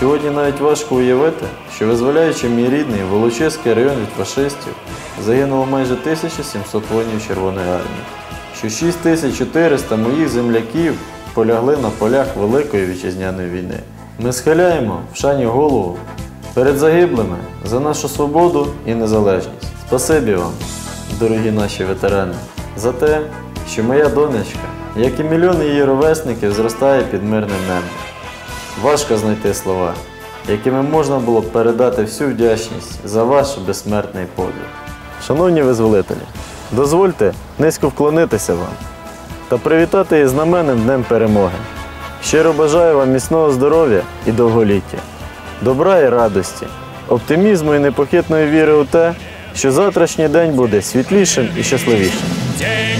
Сьогодні навіть важко уявити, що визволяючи мій рідний Волочиський район від фашистів, загинуло майже 1700 воїнів Червоної армії, що 6400 моїх земляків полягли на полях Великої вітчизняної війни. Ми схиляємо в шані голову перед загиблими за нашу свободу і незалежність. Спасибі вам, дорогі наші ветерани, за те, що моя донечка, як і мільйони її ровесників, зростає під мирним небом. Важко знайти слова, якими можна було б передати всю вдячність за ваш безсмертний подвиг. Шановні визволителі, дозвольте низько вклонитися вам та привітати із знаменним Днем Перемоги. Щиро бажаю вам міцного здоров'я і довголіття, добра і радості, оптимізму і непохитної віри у те, що завтрашній день буде світлішим і щасливішим. День